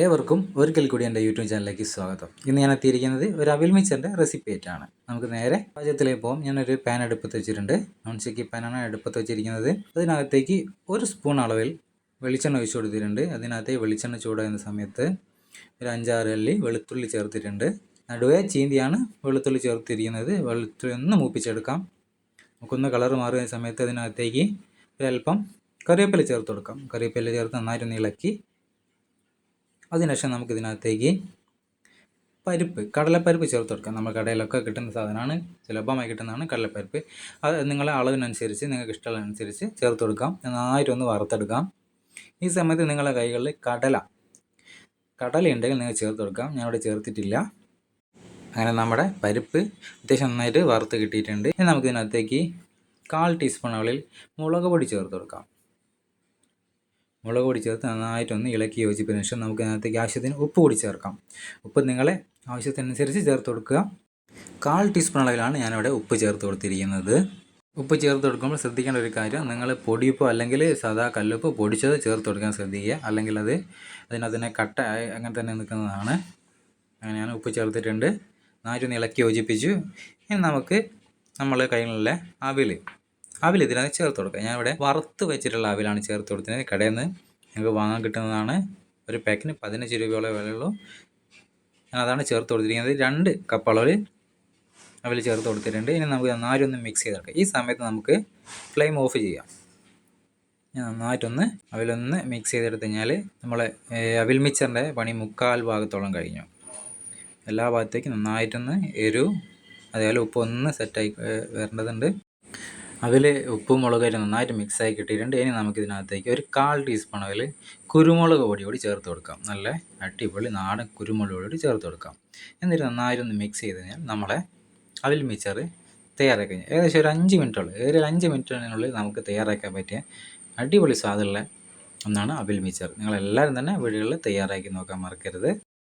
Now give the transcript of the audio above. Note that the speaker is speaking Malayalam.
ഏവർക്കും ഒരിക്കൽ കൂടി എന്റെ യൂട്യൂബ് ചാനലിലേക്ക് സ്വാഗതം. ഇന്ന് ഞാൻ എത്തിയിരിക്കുന്നത് ഒരു അവിൽ മിച്ചറിന്റെ റെസിപ്പി ആയിട്ടാണ്. നമുക്ക് നേരെ പാചകത്തിലേക്ക് പോകാം ഞാനൊരു പാൻ എടുപ്പത്ത് വെച്ചിട്ടുണ്ട്. നോൺ സ്റ്റിക്കി പാനാണ് എടുപ്പത്ത് വെച്ചിരിക്കുന്നത്. അതിനകത്തേക്ക് ഒരു സ്പൂൺ അളവിൽ വെളിച്ചെണ്ണ ഒഴിച്ചു കൊടുത്തിട്ടുണ്ട്. അതിനകത്ത് വെളിച്ചെണ്ണ ചൂടാകുന്ന സമയത്ത് ഒരു അഞ്ചാറ് അല്ലി വെളുത്തുള്ളി ചേർത്തിട്ടുണ്ട്. നടുവേ ചീന്തിയാണ് വെളുത്തുള്ളി ചേർത്തിരിക്കുന്നത്. വെളുത്തുള്ളി ഒന്ന് മൂപ്പിച്ചെടുക്കാം. നമുക്കൊന്ന് കളർ മാറുന്ന സമയത്ത് അതിനകത്തേക്ക് ഒരല്പം കറിവേപ്പില ചേർത്ത് കൊടുക്കാം. കറിവേപ്പില ചേർത്ത് നന്നായിട്ടൊന്ന് ഇളക്കി അതിനുശേഷം നമുക്ക് ഇതിനകത്തേക്ക് പരിപ്പ് കടലപ്പരിപ്പ് ചേർത്ത് കൊടുക്കാം. നമ്മൾ കടയിലൊക്കെ കിട്ടുന്ന സാധനമാണ്. സുലഭമായി കിട്ടുന്നതാണ് കടലപ്പരിപ്പ്. അത് നിങ്ങളെ അളവിനനുസരിച്ച് നിങ്ങൾക്ക് ഇഷ്ടമുള്ളതനുസരിച്ച് ചേർത്ത് കൊടുക്കാം. നന്നായിട്ടൊന്ന് വറുത്തെടുക്കാം. ഈ സമയത്ത് നിങ്ങളുടെ കൈകളിൽ കടല കടല ഉണ്ടെങ്കിൽ നിങ്ങൾ ചേർത്ത് കൊടുക്കാം. ഞാനിവിടെ ചേർത്തിട്ടില്ല. അങ്ങനെ നമ്മുടെ പരിപ്പ് അത്യാവശ്യം നന്നായിട്ട് വറുത്ത് കിട്ടിയിട്ടുണ്ട്. ഇനി നമുക്ക് ഇതിനകത്തേക്ക് കാൽ ടീസ്പൂൺ മുളക് പൊടി ചേർത്ത് കൊടുക്കാം. മുളക് പൊടി ചേർത്ത് നന്നായിട്ടൊന്ന് ഇളക്കി യോജിപ്പിന് ശേഷം നമുക്ക് അതിനകത്തേക്ക് ആവശ്യത്തിന് ഉപ്പ് കൂടി ചേർക്കാം. ഉപ്പ് നിങ്ങളെ ആവശ്യത്തിനനുസരിച്ച് ചേർത്ത് കൊടുക്കുക. കാൽ ടീസ്പൂൺ അളവിലാണ് ഞാനിവിടെ ഉപ്പ് ചേർത്ത് കൊടുത്തിരിക്കുന്നത്. ഉപ്പ് ചേർത്ത് കൊടുക്കുമ്പോൾ ശ്രദ്ധിക്കേണ്ട ഒരു കാര്യം നിങ്ങൾ പൊടിയുപ്പ് അല്ലെങ്കിൽ സാധാ കല്ലുപ്പ് പൊടിച്ചത് ചേർത്ത് കൊടുക്കാൻ ശ്രദ്ധിക്കുക. അല്ലെങ്കിൽ അത് അതിനകത്തിനെ കട്ട അങ്ങനെ തന്നെ നിൽക്കുന്നതാണ്. അങ്ങനെ ഞാൻ ഉപ്പ് ചേർത്തിട്ടുണ്ട്. നന്നായിട്ടൊന്ന് ഇളക്കി യോജിപ്പിച്ചു. ഇനി നമുക്ക് നമ്മൾ കയ്യിലുള്ള അവിൽ അവിൽ ഇതിനകത്ത് ചേർത്ത് കൊടുക്കുക. ഇവിടെ വറുത്ത് വെച്ചിട്ടുള്ള അവിലാണ് ചേർത്ത് കൊടുത്തത് കടയിൽ നിന്ന് ഞങ്ങൾക്ക് വാങ്ങാൻ കിട്ടുന്നതാണ്. ഒരു പാക്കിന് പതിനഞ്ച് രൂപയോളം വിലയുള്ളൂ. ഞാൻ അതാണ് ചേർത്ത് കൊടുത്തിരിക്കുന്നത്. രണ്ട് കപ്പ് അളവിൽ അവിൽ ചേർത്ത് കൊടുത്തിട്ടുണ്ട്. ഇനി നമുക്ക് നന്നായിട്ടൊന്ന് മിക്സ് ചെയ്തെടുക്കാം ഈ സമയത്ത് നമുക്ക് ഫ്ലെയിം ഓഫ് ചെയ്യാം. ഞാൻ നന്നായിട്ടൊന്ന് അവിലൊന്ന് മിക്സ് ചെയ്തെടുത്ത് കഴിഞ്ഞാൽ നമ്മളെ അവിൽ മിക്സറിന്റെ പണി മുക്കാൽ ഭാഗത്തോളം കഴിഞ്ഞു. എല്ലാ ഭാഗത്തേക്കും നന്നായിട്ടൊന്ന് എരിവ് അതേപോലെ ഉപ്പൊന്ന് സെറ്റായി വരേണ്ടതുണ്ട്. അതിൽ ഉപ്പും മുളകും നന്നായിട്ട് മിക്സ് ആയി കിട്ടിയിട്ടുണ്ട്. ഇനി നമുക്കിതിനകത്തേക്ക് ഒരു കാൽ ടീസ്പൂൺ അതിൽ കുരുമുളക് പൊടി കൂടി ചേർത്ത് കൊടുക്കാം. നല്ല അടിപൊളി നാടൻ കുരുമുളക് പൊടി ചേർത്ത് കൊടുക്കാം. എന്നിട്ട് നന്നായിട്ടൊന്ന് മിക്സ് ചെയ്ത് കഴിഞ്ഞാൽ നമ്മളെ അവിൽ മിച്ചർ തയ്യാറാക്കി കഴിഞ്ഞാൽ ഏകദേശം ഒരു അഞ്ച് മിനിറ്റുള്ളൂ ഒരു അഞ്ച് മിനിറ്റിനുള്ളിൽ നമുക്ക് തയ്യാറാക്കാൻ പറ്റിയ അടിപൊളി സ്വാദുള്ള ഒന്നാണ് അവിൽ മിച്ചർ നിങ്ങളെല്ലാവരും തന്നെ വീടുകളിൽ തയ്യാറാക്കി നോക്കാൻ മറക്കരുത്.